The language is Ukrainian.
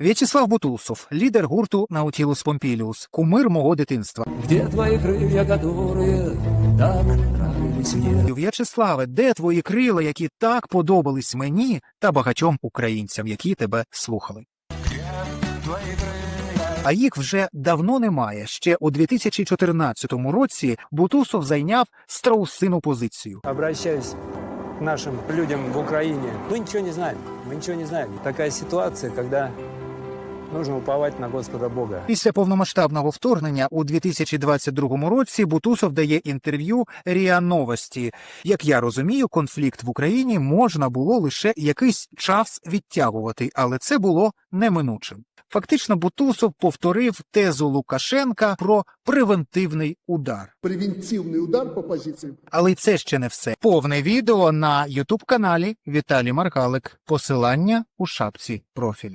В'ячеслав Бутусов, лідер гурту Наутілус Помпіліус, кумир мого дитинства. Где твои крылья, которые так нравились мне? В'ячеславе, де твої крила, які так подобались мені та багатьом українцям, які тебе слухали? А їх вже давно немає. Ще у 2014 році Бутусов зайняв страусину позицію. Обращаюсь к нашим людям в Украине. Мы ничего не знаем, мы ничего не знаем. Такая ситуация, когда нужно уповать на Господа Бога. Після повномасштабного вторгнення у 2022 році Бутусов дає інтерв'ю РІА Новості. Як я розумію, конфлікт в Україні можна було лише якийсь час відтягувати, але це було неминучим. Фактично, Бутусов повторив тезу Лукашенка про превентивний удар. превентивный удар по позициям. Але це ще не все. Повне відео на Ютуб каналі Віталій Маргалик. Посилання у шапці профіль.